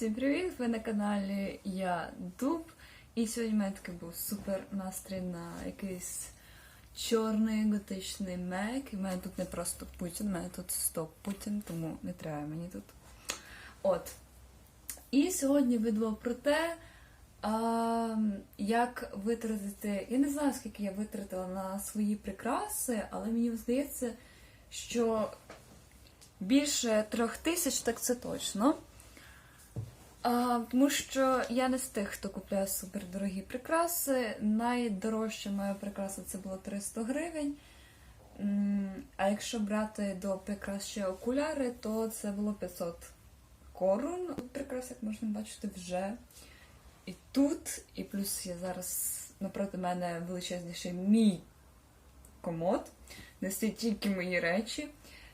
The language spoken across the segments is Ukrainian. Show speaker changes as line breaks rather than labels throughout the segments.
Всім привіт! Ви на каналі Я Дуб. І сьогодні в мене такий був супер настрій на якийсь чорний готичний мек. І в мене тут не просто Путін, в мене тут стоп Путін, тому не треба мені тут. От. І сьогодні відео про те, а, як витратити. Я не знаю, скільки я витратила на свої прикраси, але мені здається, що більше трьох тисяч, так це точно. А, тому що я не з тих, хто купує супердорогі прикраси. Найдорожча моя прикраса це було 300 гривень. А якщо брати до прикрас ще окуляри, то це було 500 корун. Прикрас, як можна бачити, вже і тут, і плюс я зараз напроти мене величезніший мій комод, стоять тільки мої речі.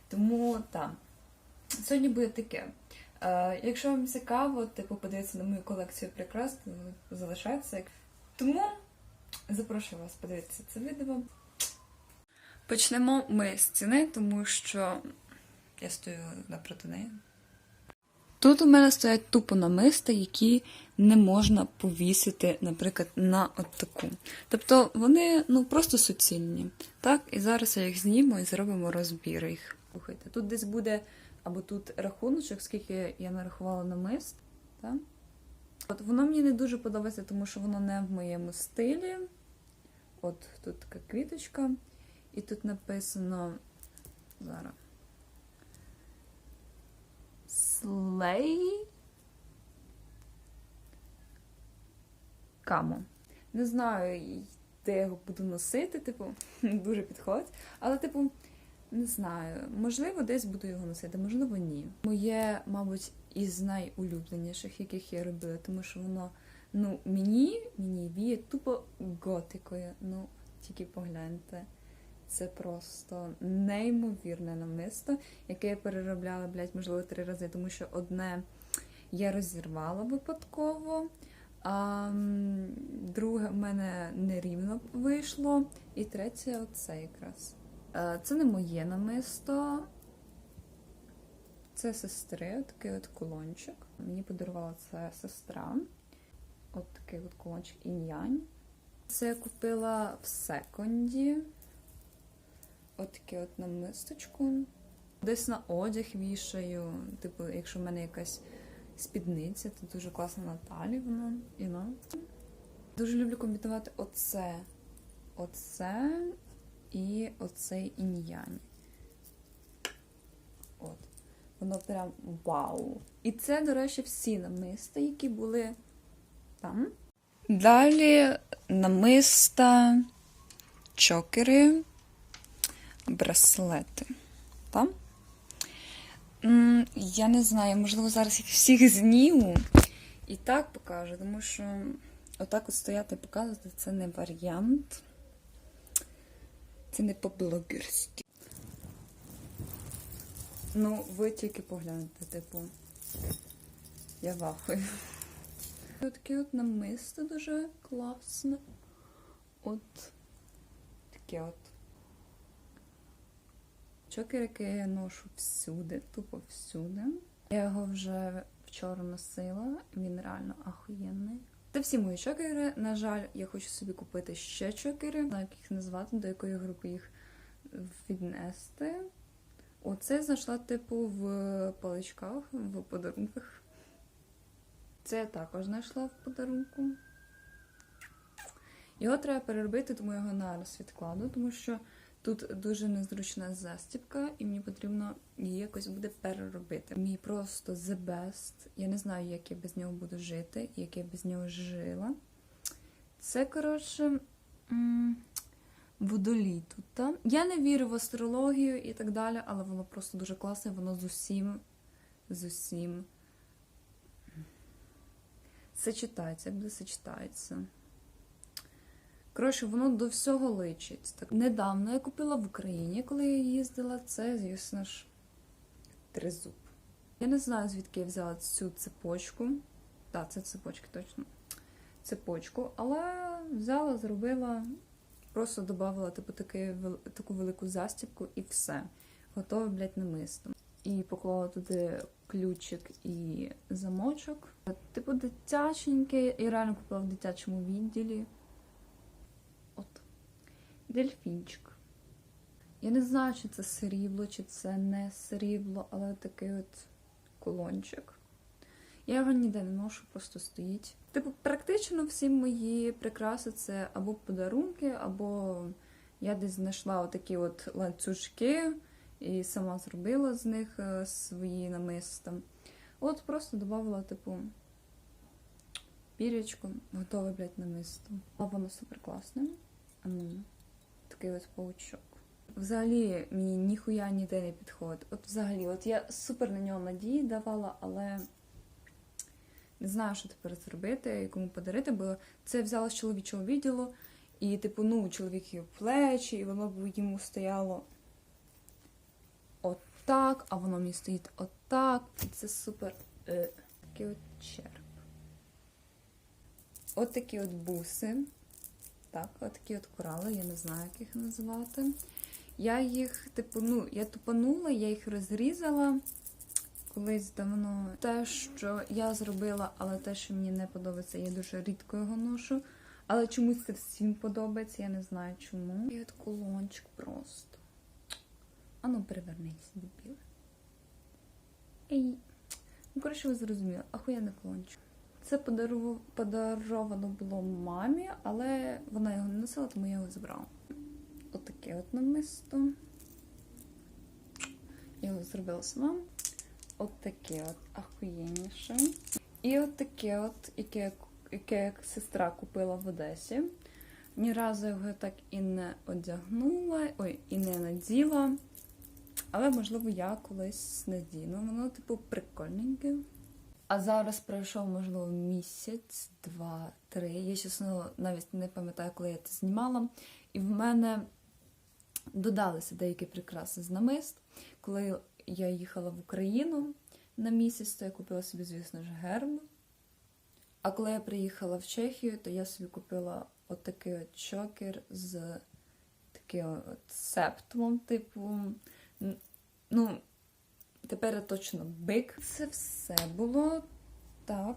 Тому так. Сьогодні буде таке. Е, якщо вам цікаво, типу подивитися на мою колекцію прикрас, то залишайтеся. Тому запрошую вас подивитися це відео. Почнемо ми з ціни, тому що я стою напроти неї. Тут у мене стоять тупо намиста, які не можна повісити, наприклад, на от таку. Тобто вони ну просто суцільні. Так, і зараз я їх зніму і зробимо розбір їх. Слухайте, тут десь буде або тут рахуночок, скільки я нарахувала намист. Так? От воно мені не дуже подобається, тому що воно не в моєму стилі. От тут така квіточка. І тут написано зараз. Слей. Камо. Не знаю, де я його буду носити, типу, дуже підходить. Але, типу, не знаю, можливо, десь буду його носити, можливо, ні. Моє, мабуть, із найулюбленіших, яких я робила, тому що воно, ну, мені, мені віє тупо готикою. Ну, тільки погляньте. Це просто неймовірне намисто, яке я переробляла, блядь, можливо, три рази, тому що одне я розірвала випадково, а друге в мене нерівно вийшло, і третє оце якраз. Е, Це не моє намисто. Це сестри, такий от кулончик. Мені подарувала це сестра. От такий от кулончик інь-янь. Це я купила в секонді. От таке от намисточку. Десь на одяг вішаю. Типу, якщо в мене якась спідниця, то дуже класно на воно. You know. Дуже люблю комбінувати оце. Оце і оцей інь-янь. От. Воно прям вау. І це, до речі, всі намиста, які були там. Далі намиста, чокери, браслети. Там. Я не знаю, можливо, зараз їх всіх зніму і так покажу, тому що отак от стояти і показувати це не варіант. Це не по-блогерськи. Ну, ви тільки погляньте, типу. Я вахую. Таке от намисто дуже класне. От таке от. Чокер, який я ношу всюди, тупо всюди. Я його вже вчора носила, він реально ахуєнний. Це всі мої чокери. На жаль, я хочу собі купити ще чокери. Знаю, як їх назвати, до якої групи їх віднести. Оце знайшла, типу, в паличках, в подарунках. Це я також знайшла в подарунку. Його треба переробити, тому я його нараз відкладу, тому що тут дуже незручна застібка, і мені потрібно її якось буде переробити. Мій просто the best. Я не знаю, як я без нього буду жити, як я без нього жила. Це, коротше, водолій. Я не вірю в астрологію і так далі, але воно просто дуже класне, воно з усім, з усім сочетається, як буде сочетається. Коротше, воно до всього личить. Так, недавно я купила в Україні, коли я їздила, це, звісно ж, тризуб. Я не знаю, звідки я взяла цю цепочку. Так, це цепочки точно. Цепочку, але взяла, зробила, просто додавала типу, таку велику застібку і все. Готове, блядь, намисто. І поклала туди ключик і замочок. Типу дитяченький, і реально купила в дитячому відділі. Дельфінчик. Я не знаю, чи це срібло, чи це не срібло, але такий от кулончик. Я його ніде не ношу, просто стоїть. Типу, практично всі мої прикраси це або подарунки, або я десь знайшла отакі от ланцюжки і сама зробила з них е, свої намиста. От просто додавала, типу, пірячку, готове, блядь, намисто. А воно супер класне. Такий от паучок. Взагалі мені ніхуя ніде не підходить. От взагалі, от я супер на нього надії давала, але не знаю, що тепер зробити і кому подарити, бо це взяла з чоловічого відділу, і, типу, ну, чоловік її плечі, і воно б йому стояло отак, а воно мені стоїть отак. І це супер. Е, такий от череп. От такі от буси. Так, от такі от корали, я не знаю, як їх називати. Я їх, типу, ну, я тупанула, я їх розрізала колись давно. Те, що я зробила, але те, що мені не подобається, я дуже рідко його ношу. Але чомусь це всім подобається, я не знаю чому. І от кулончик просто. А ну перевернись, дебіл. Ей. Ну, коротше, ви зрозуміли, ахуєнний кулончик. Це подаровано було мамі, але вона його не носила, тому я його забрала. Отаке от намисто. Я його зробила сама. От таке от ахуєнніше. І от таке от, яке, яке як сестра купила в Одесі. Ні разу його так і не одягнула, ой, і не наділа. Але, можливо, я колись надіну. Воно, типу, прикольненьке. А зараз пройшов, можливо, місяць, два, три. Я чесно навіть не пам'ятаю, коли я це знімала. І в мене додалися деякі прикраси з намист. Коли я їхала в Україну на місяць, то я купила собі, звісно ж, герб. А коли я приїхала в Чехію, то я собі купила отакий от чокер з таким от септумом, типу. Ну, тепер точно бик. Це все було так.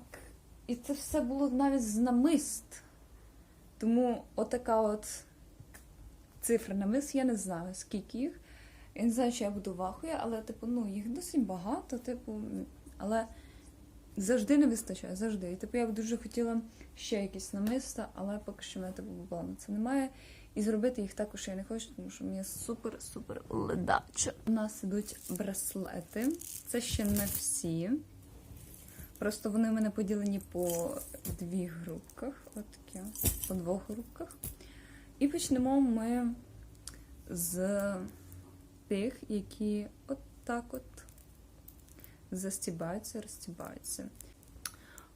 І це все було навіть з намист. Тому отака от цифра намист, я не знаю, скільки їх. Я не знаю, чи я буду вахує, але, типу, ну, їх досить багато, типу, але завжди не вистачає, завжди. І типу я б дуже хотіла ще якісь намиста, але поки що в мене типу на це немає. І зробити їх також я не хочу, тому що мені супер-супер ледаче. У нас ідуть браслети. Це ще не всі. Просто вони в мене поділені по двох групках. От такі, по двох групках. І почнемо ми з тих, які от так от застібаються, розстібаються.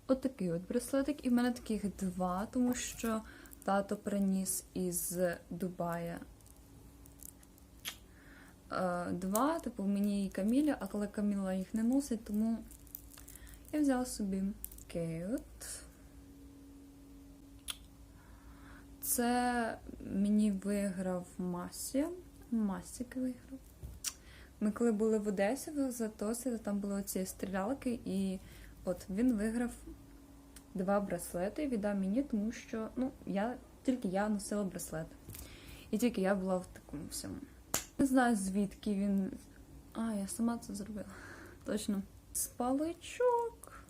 От от браслетик. І в мене таких два, тому що тато приніс із Дубая е, два, типу мені і Каміля, а коли Каміла їх не носить, тому я взяла собі от. Це мені виграв Масі. Масік виграв. Ми коли були в Одесі в Затосі, то там були оці стрілялки, і от він виграв два браслети віддав мені, тому що ну, я, тільки я носила браслет. І тільки я була в такому всьому. Не знаю, звідки він. А, я сама це зробила. Точно. Спаличок.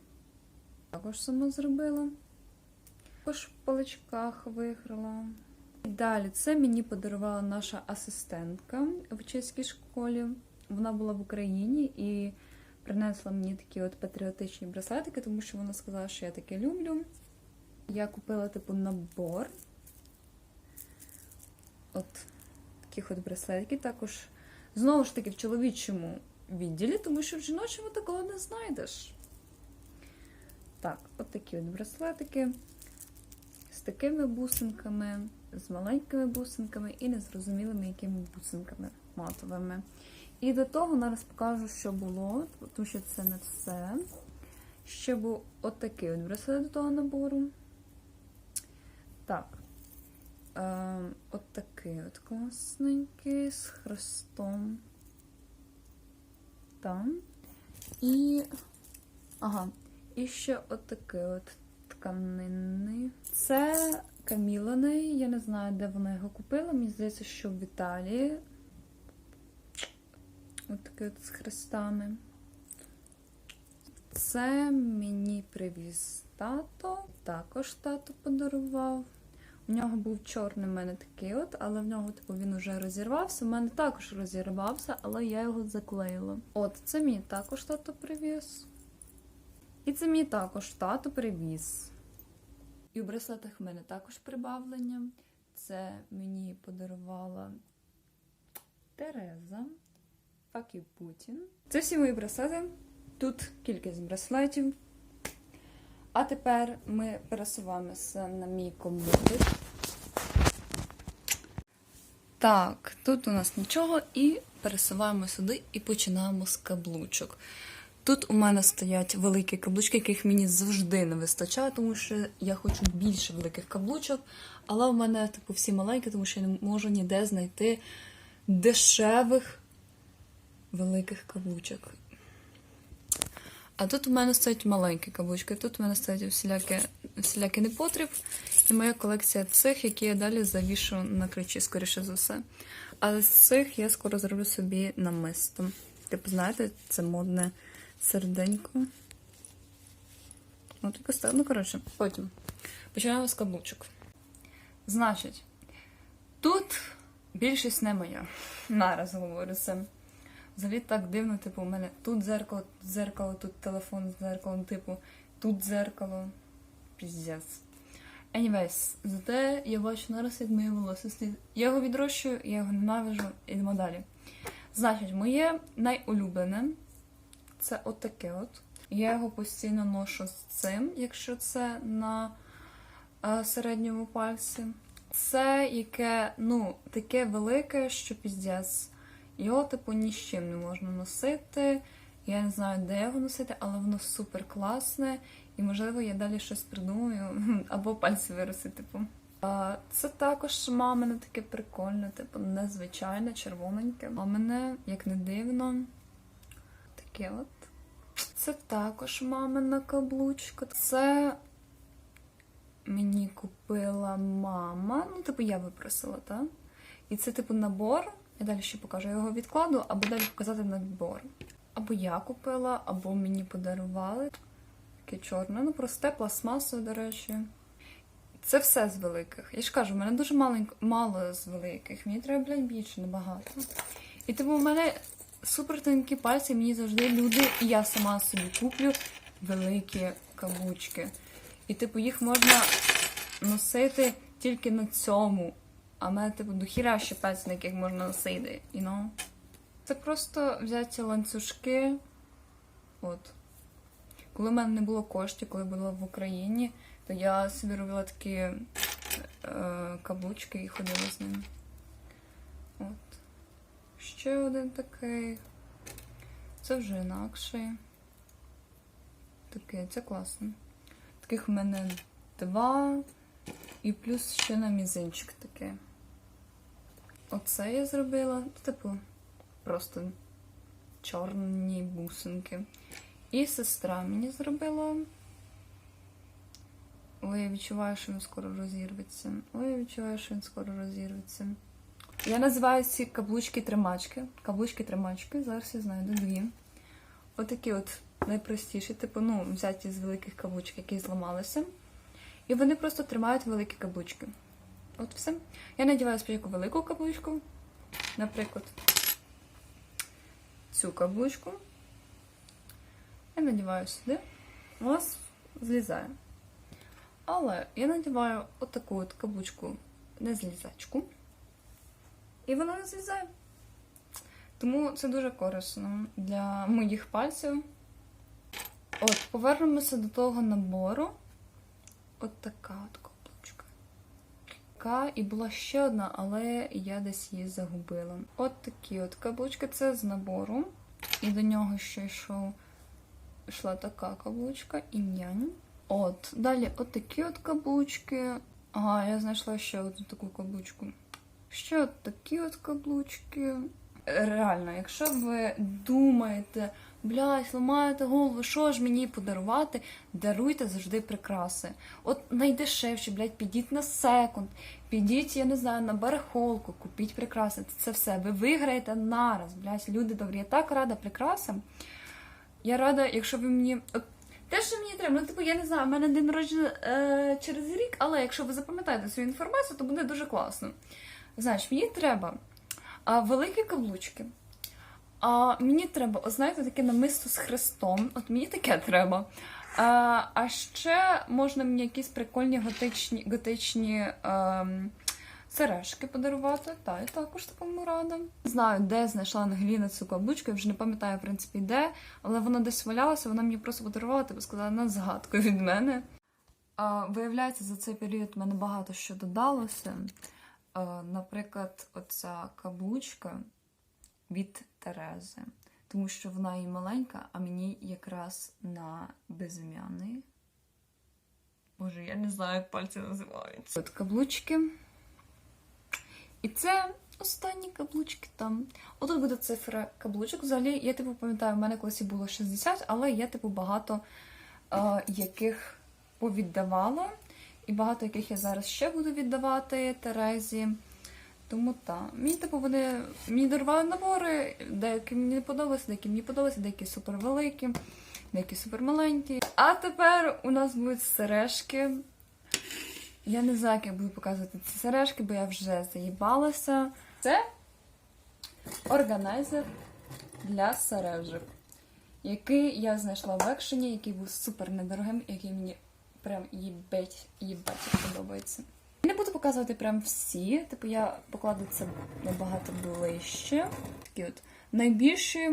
Також сама зробила. Також в паличках виграла. І Далі це мені подарувала наша асистентка в чеській школі. Вона була в Україні і принесла мені такі от патріотичні браслетики, тому що вона сказала, що я таке люблю. Я купила типу набор. От таких от браслетиків. Також знову ж таки в чоловічому відділі, тому що в жіночому такого не знайдеш. Так, от такі от браслетики з такими бусинками, з маленькими бусинками і незрозумілими якими бусинками матовими. І до того зараз покажу, що було, тому що це не все. Ще був отакий от браслет до того набору. Так. Е, от такий от класненький з хрестом. Там. І. Ага. І ще отаке от тканини. Це Каміланий. Я не знаю, де вона його купила. Мені здається, що в Італії. Отаке от з хрестами. Це мені привіз тато. Також тато подарував. У нього був чорний в мене такий от, але в нього, типу, він уже розірвався. У мене також розірвався, але я його заклеїла. От, це мені також тато привіз. І це мені також тато привіз. І у браслетах в мене також прибавлення. Це мені подарувала Тереза. Fuck you, Путін. Це всі мої браслети. Тут кількість браслетів. А тепер ми пересуваємося на мій комодик. Так, тут у нас нічого, і пересуваємо сюди і починаємо з каблучок. Тут у мене стоять великі каблучки, яких мені завжди не вистачає, тому що я хочу більше великих каблучок, але у мене типу всі маленькі, тому що я не можу ніде знайти дешевих великих каблучок. А тут у мене стоять маленькі каблучки, тут у мене стоять всілякі, всілякий непотріб, і моя колекція цих, які я далі завішу на ключі, скоріше за все. А з цих я скоро зроблю собі намисто. Типу, знаєте, це модне серденько. Ну, таке стало. Ну, коротше, потім. Починаємо з каблучок. Значить, тут більшість не моя. Нараз говорю це. Взагалі так дивно, типу, у мене тут дзеркало, тут дзеркало, тут телефон з дзеркалом, типу, тут дзеркало. Піздець. Anyways, зате я бачу нараз, як моє волосся стоїть. Я його відрощую, я його ненавижу, ідемо далі. Значить, моє найулюблене це отаке от. Я його постійно ношу з цим, якщо це на е, середньому пальці. Це яке, ну, таке велике, що піздець. Його, типу, ні з чим не можна носити. Я не знаю, де його носити, але воно супер класне. І, можливо, я далі щось придумаю, або пальці вироси, типу. Це також мамине таке прикольне, типу, незвичайне, червоненьке. Мамине, як не дивно, таке от. Це також мамина каблучка. Це мені купила мама. Ну, типу, я випросила, так? І це, типу, набор. Я далі ще покажу. Його відкладу, або далі показати набор. Або я купила, або мені подарували. Таке чорне, ну просте, пластмасове, до речі. Це все з великих. Я ж кажу, в мене дуже маленько, мало з великих. Мені треба, блядь, більше, набагато. І типу, в мене супер тонкі пальці, мені завжди люди, і я сама собі куплю великі каблучки. І, типу, їх можна носити тільки на цьому. А в мене, типу, дохіра ще пальці, на яких можна носити, you know? Це просто взяті ланцюжки. От. Коли в мене не було коштів, коли була в Україні, то я собі робила такі е, каблучки і ходила з ними. От. Ще один такий. Це вже інакший. Такий, це класно. Таких в мене два. І плюс ще на мізинчик таке. Оце я зробила, типу, просто чорні бусинки. І сестра мені зробила. Ой, я відчуваю, що він скоро розірветься. Ой, я відчуваю, що він скоро розірветься. Я називаю ці каблучки-тримачки. Каблучки-тримачки, зараз я знайду дві. Отакі от найпростіші, типу, ну, взяті з великих каблучок, які зламалися. І вони просто тримають великі каблучки. От все. Я надіваю спочатку велику каблучку, наприклад, цю каблучку. Я надіваю сюди, у вас злізає. Але я надіваю отаку от каблучку не злізачку. І вона не злізає. Тому це дуже корисно для моїх пальців. От, повернемося до того набору. От така от. Така, і була ще одна, але я десь її загубила. От такі от каблучки це з набору. І до нього ще йшов, йшла така каблучка і нянь. От, далі от такі от каблучки. Ага, я знайшла ще одну таку каблучку. Ще от такі от каблучки. Реально, якщо ви думаєте блядь, ламаєте голову, що ж мені подарувати? Даруйте завжди прикраси. От найдешевші, блядь, підіть на секунд, підіть, я не знаю, на барахолку, купіть прикраси. Це все. Ви виграєте нараз, блядь, люди добрі. Я так рада прикрасам. Я рада, якщо ви мені. От, те, що мені треба, ну типу, я не знаю, в мене день народження е, через рік, але якщо ви запам'ятаєте свою інформацію, то буде дуже класно. Знаєш, мені треба великі каблучки. А мені треба, о, знаєте, таке намисто з хрестом. От мені таке треба. А, а ще можна мені якісь прикольні готичні, готичні ем, сережки подарувати. Та, я також такому рада. Не знаю, де знайшла Ангеліна цю каблучку, я вже не пам'ятаю, в принципі, де, але вона десь валялася, вона мені просто подарувала, типу сказала, на згадку від мене. А, виявляється, за цей період в мене багато що додалося. А, наприклад, оця каблучка від Терези. Тому що вона і маленька, а мені якраз на безім'яний. Боже, я не знаю, як пальці називаються. От каблучки. І це останні каблучки там. Отут буде цифра каблучок. Взагалі, я типу пам'ятаю, в мене колись було 60, але я типу багато е, яких повіддавала. І багато яких я зараз ще буду віддавати Терезі. Тому так. Мені типу вони мені дарували набори, деякі мені не подобалися, деякі мені подобалися, деякі супер великі, деякі супер маленькі. А тепер у нас будуть сережки. Я не знаю, як я буду показувати ці сережки, бо я вже заїбалася. Це органайзер для сережок, який я знайшла в екшені, який був супер недорогим, який мені прям їбать, їбать подобається. Не буду показувати прям всі, типу я покладу це набагато ближче. Такі от найбільші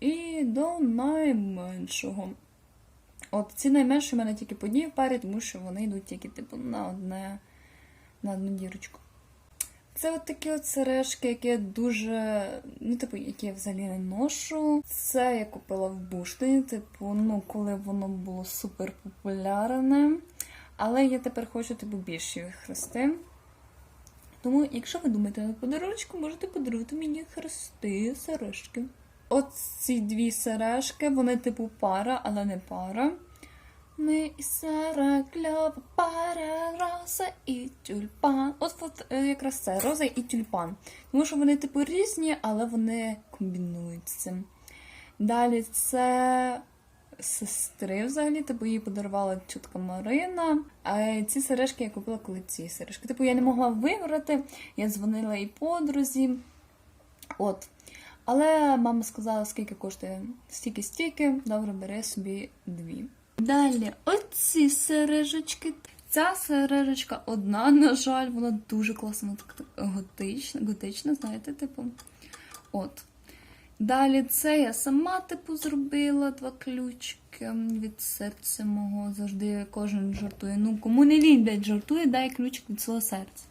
і до найменшого. От ці найменші в мене тільки по одній парі, тому що вони йдуть тільки типу на одне на одну дірочку. Це от такі от сережки, які я дуже, ну, типу, які я взагалі не ношу. Це я купила в Буштині, типу, ну, коли воно було супер популярне. Але я тепер хочу типу більші хрести. Тому, якщо ви думаєте на подарунку, можете подарувати мені хрести, сережки. От ці дві сережки, вони типу пара, але не пара. Ми і Сара, кльова пара, роза і тюльпан. От, от е, якраз це роза і тюльпан. Тому що вони типу різні, але вони комбінуються. Далі це сестри взагалі, типу їй подарувала чутка Марина. А ці сережки я купила коли ці сережки. Типу я не могла вибрати, я дзвонила і подрузі. От. Але мама сказала, скільки коштує стільки-стільки, добре, бери собі дві. Далі, оці сережечки. Ця сережечка одна, на жаль, вона дуже класна, готична, готична, знаєте, типу. От. Далі це я сама, типу, зробила два ключики від серця мого. Завжди кожен жартує. Ну, кому не лінь, блядь, жартує, дай ключик від свого серця.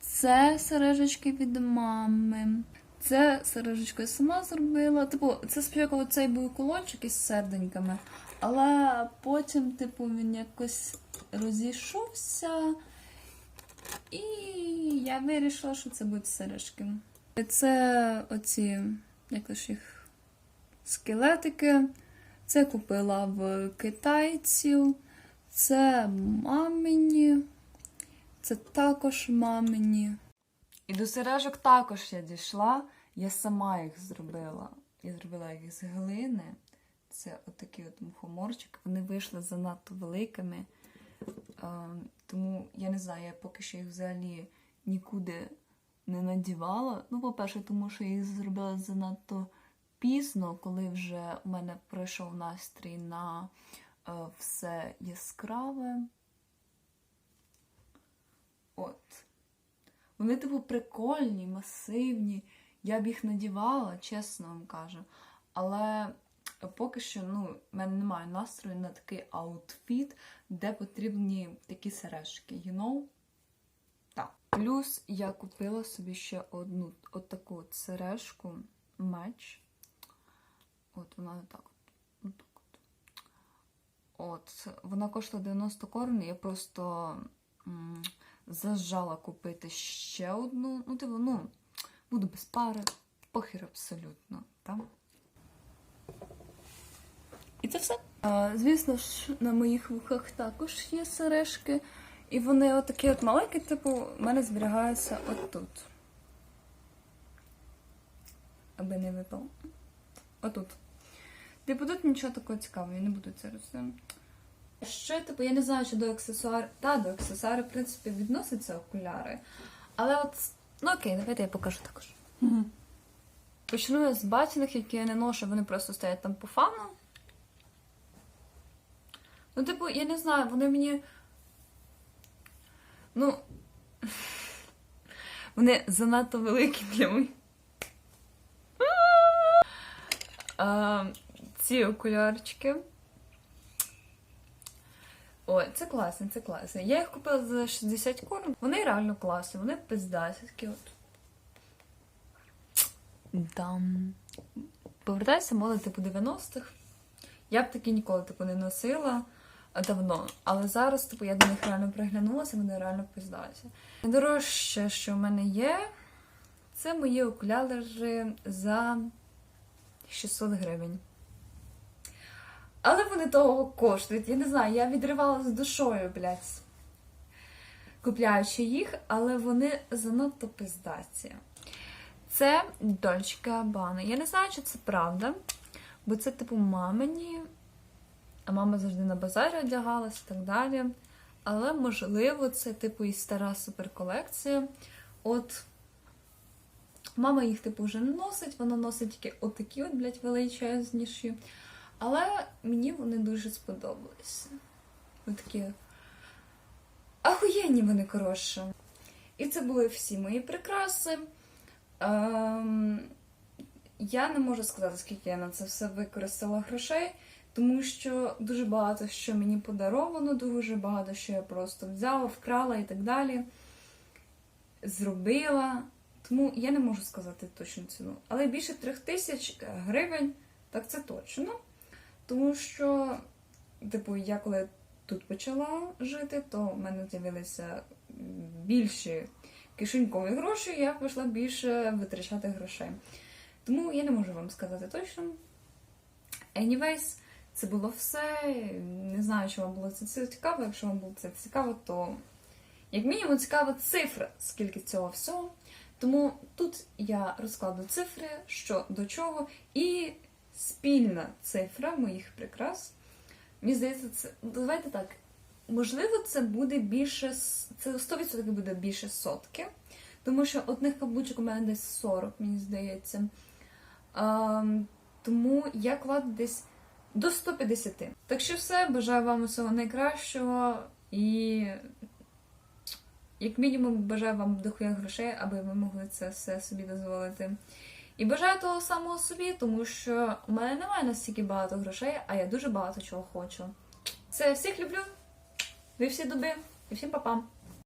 Це сережечки від мами. Це сережечку я сама зробила. Типу, це спочатку цей був кулончик із серденьками, але потім, типу, він якось розійшовся. І я вирішила, що це будуть сережки. Це оці, як ж їх, скелетики. Це купила в китайців. Це мамині. Це також мамині. І до сережок також я дійшла. Я сама їх зробила. Я зробила їх з глини. Це отакий от мухоморчик. Вони вийшли занадто великими. Тому я не знаю, я поки що їх взагалі нікуди не надівала. Ну, по-перше, тому що я їх зробила занадто пізно, коли вже у мене пройшов настрій на е, все яскраве. От. Вони, типу, прикольні, масивні. Я б їх надівала, чесно вам кажу. Але поки що ну, в мене немає настрою на такий аутфіт, де потрібні такі сережки, you know? Так. Плюс я купила собі ще одну от таку от сережку меч. От вона отак от. От. От, вона коштує 90 корон, я просто м, зажала купити ще одну. Ну, типу, ну, буду без пари, похер абсолютно. Так?
І це все.
А, звісно ж, на моїх вухах також є сережки. І вони отакі от маленькі, типу, в мене зберігаються отут. Аби не випав. Отут. Типу, тут нічого такого цікавого, я не буду це розуміти. Ще, типу, я не знаю, чи до аксесуарів. Та, до аксесуарів, в принципі, відносяться окуляри. Але от. Ну окей, давайте я покажу також.
Угу.
Почну я з бачених, які я не ношу, вони просто стоять там по фану. Ну, типу, я не знаю, вони мені. Ну. Вони занадто великі для мене. Ці окулярчики. Ой, це класні, це класні. Я їх купила за 60 корм. Вони реально класні, вони пиздаті такі от. Там. Повертаюся мода типу 90-х. Я б такі ніколи типу не носила давно. Але зараз, типу, я до них реально приглянулася, вони реально пиздаті. Найдорожче, що в мене є, це мої окуляри за 600 гривень. Але вони того коштують. Я не знаю, я відривала з душою, блядь, купляючи їх, але вони занадто пиздаті. Це Dolce Gabbana. Я не знаю, чи це правда, бо це, типу, мамині, а мама завжди на базарі одягалась і так далі. Але, можливо, це, типу, і стара суперколекція. От мама їх, типу, вже не носить, вона носить тільки отакі от, блядь, величезніші. Але мені вони дуже сподобалися. Отакі ахуєнні вони коротше. І це були всі мої прикраси. Ем, я не можу сказати, скільки я на це все використала грошей, тому що дуже багато що мені подаровано, дуже багато що я просто взяла, вкрала і так далі. Зробила. Тому я не можу сказати точну ціну. Але більше трьох тисяч гривень, так це точно. Тому що, типу, я коли тут почала жити, то в мене з'явилися більші кишенькові гроші, я почала більше витрачати грошей. Тому я не можу вам сказати точно. Anyways, це було все. Не знаю, чи вам було це цікаво. Якщо вам було це цікаво, то як мінімум цікава цифра, скільки цього всього. Тому тут я розкладу цифри, що до чого, і спільна цифра моїх прикрас. Мені здається, це. Давайте так. Можливо, це буде більше. Це 100% буде більше сотки. Тому що одних каблучок у мене десь 40, мені здається. А, тому я кладу десь до 150. Так що все, бажаю вам усього найкращого і. Як мінімум, бажаю вам дохуя грошей, аби ви могли це все собі дозволити. І бажаю того самого собі, тому що у мене немає настільки багато грошей, а я дуже багато чого хочу. Все, всіх люблю. Ви всі доби і всім па-пам!